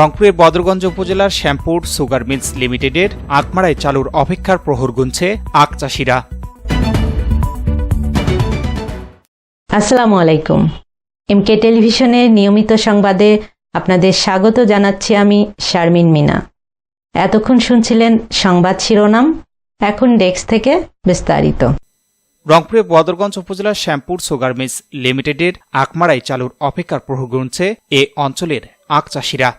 রংপুরের বদরগঞ্জ উপজেলার Shyampur sugar mills লিমিটেডের আটমারায় চালুর অপেক্ষার প্রহর গুনছে আখ চাষিরা। আসসালামু আলাইকুম। এমকে টেলিভিশনের নিয়মিত সংবাদে আপনাদের স্বাগত জানাচ্ছি আমি শারমিন মিনা। এতক্ষণ শুনছিলেন সংবাদ শিরোনাম এখন ডেস্ক থেকে বিস্তারিত। রংপুরের বদরগঞ্জ উপজেলার শ্যামপুর সুগার মিলস লিমিটেডের আকমারাই চালুর অপেক্ষার প্রহর গুনছে এ অঞ্চলের আখ চাষিরা।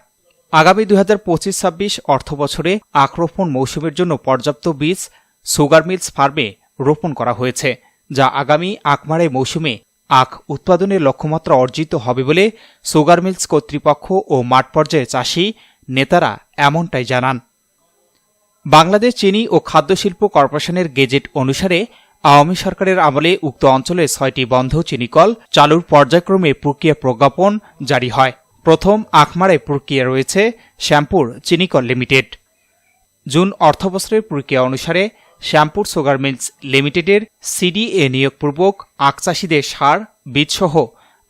আগামী দুই হাজার পঁচিশ ছাব্বিশ অর্থ বছরে আখ মৌসুমের জন্য পর্যাপ্ত বীজ, সুগার মিলস ফার্মে রোপণ করা হয়েছে, যা আগামী আকমারাই মৌসুমে আখ উৎপাদনের লক্ষ্যমাত্রা অর্জিত হবে বলে সুগার মিলস কর্তৃপক্ষ ও মাঠ পর্যায়ে চাষি নেতারা এমনটাই জানান। বাংলাদেশ চিনি ও খাদ্যশিল্প কর্পোরেশনের গেজেট অনুসারে আওয়ামী সরকারের আমলে উক্ত অঞ্চলে ছয়টি বন্ধ চিনিকল চালুর পর্যায়ক্রমে প্রক্রিয়া প্রজ্ঞাপন জারি হয়। প্রথম আখমারায় প্রক্রিয়া রয়েছে শ্যাম্পুর চিনিকল লিমিটেড। জুন অর্থবছরের প্রক্রিয়া অনুসারে শ্যামপুর সুগার মিলস লিমিটেডের সিডিএ নিয়োগপূর্বক আখ চাষিদের সার, বীজসহ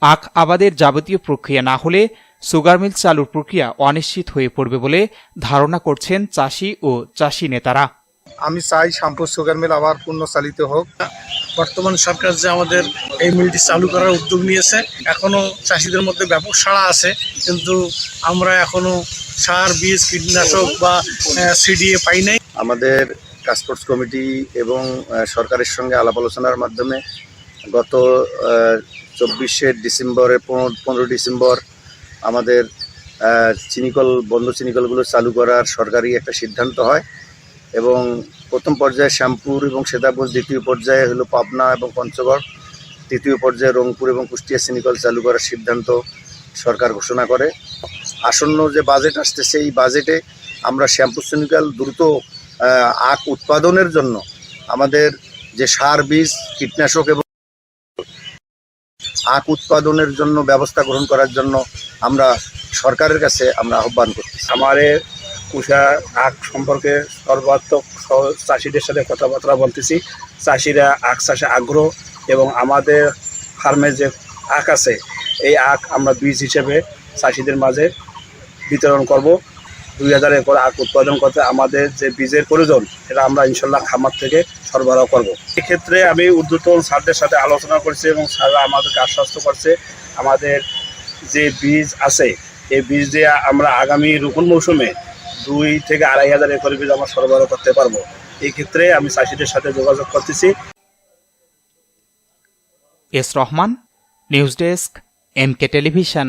আখ আবাদের যাবতীয় প্রক্রিয়া না হলে সুগার মিল চালুর প্রক্রিয়া অনিশ্চিত হয়ে পড়বে বলে ধারণা করছেন চাষি ও চাষি নেতারা। আমি চাই শ্যাম্পুর সুগার মিল আবার পূর্ণ চালিত হোক। বর্তমান সরকার যে আমাদের এই মিলটি চালু করার উদ্যোগ নিয়েছে এখনও চাষিদের মধ্যে ব্যাপক সাড়া আছে কিন্তু আমরা এখনও সার বীজ কীটনাশক বা সিডিএ পাই নাই। আমাদের টাস্কফোর্স কমিটি এবং আহ, সরকারের সঙ্গে আলাপ আলোচনার মাধ্যমে গত চব্বিশে ডিসেম্বরে পনেরো ডিসেম্বর আমাদের আহ, চিনিকল বন্ধ চিনিকলগুলো চালু করার সরকারি একটা সিদ্ধান্ত হয়। এবং প্রথম পর্যায়ে শ্যামপুর এবং সেতাপুর দ্বিতীয় পর্যায়ে হলো পাবনা এবং পঞ্চগড়, তৃতীয় পর্যায়ে রংপুর এবং কুষ্টিয়া সিনিকল চালু করার সিদ্ধান্ত সরকার ঘোষণা করে। আসন্ন যে বাজেট আসতেছে এই বাজেটে আমরা শ্যাম্পু চিনিকল দ্রুত আখ উৎপাদনের জন্য আমাদের যে সার বীজ, কীটনাশক এবং আখ উৎপাদনের জন্য ব্যবস্থা গ্রহণ করার জন্য আমরা সরকারের কাছে আমরা আহ্বান করছি আমারে কুষা আখ সম্পর্কে সর্বাত্মক চাষিদের সাথে কথাবার্তা বলতেছি। চাষিরা আখ চাষে আগ্রহ এবং আমাদের ফার্মে যে আখ আছে, এই আখ আমরা বীজ হিসেবে চাষিদের মাঝে বিতরণ করব। দুই হাজার একর আখ উৎপাদন করতে আমাদের যে বীজের প্রয়োজন, সেটা আমরা ইনশাল্লাহ খামার থেকে সরবরাহ করব। এক্ষেত্রে আমি ঊর্ধ্বতন স্যারদের সাথে আলোচনা করছি এবং স্যাররা আমাদেরকে আশ্বস্ত করছে, আমাদের যে বীজ আছে, এই বীজ দিয়ে আমরা আগামী রোপণ মৌসুমে দুই থেকে আড়াই হাজার একর বীজ আমরা সরবরাহ করতে পারব। এই ক্ষেত্রে আমি চাষিদের সাথে যোগাযোগ করতেছি। S Rahman news desk MK television.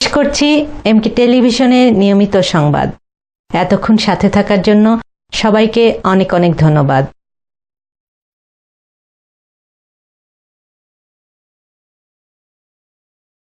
শেষ করছি এমকে টেলিভিশনের নিয়মিত সংবাদ। এতক্ষণ সাথে থাকার জন্য সবাইকে অনেক অনেক ধন্যবাদ।